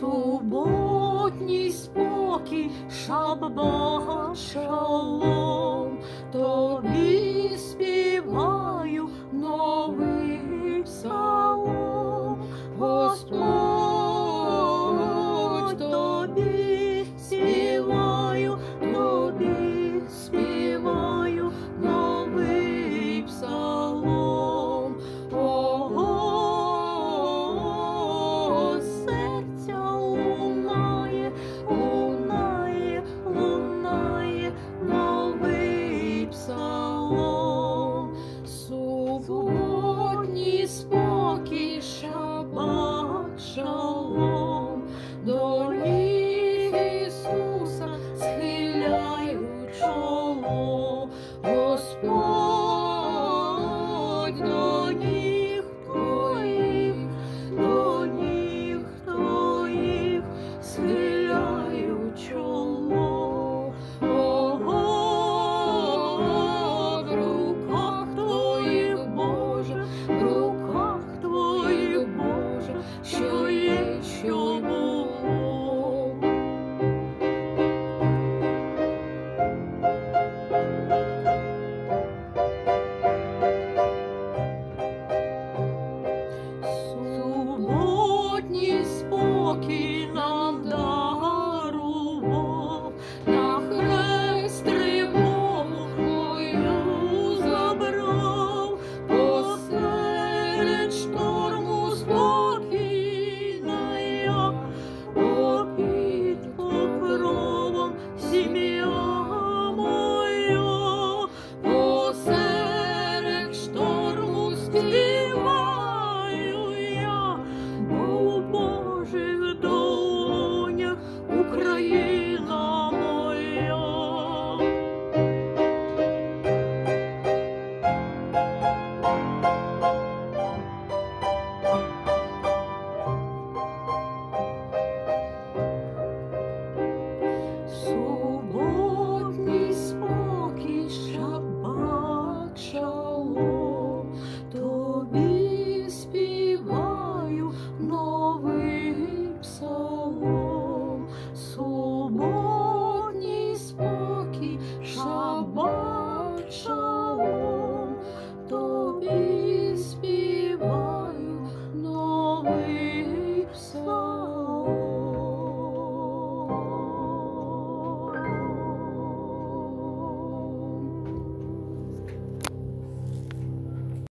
суботній спокій, шаббат, шалом, тобі співаю новий псалом, Господь, ніхто ні.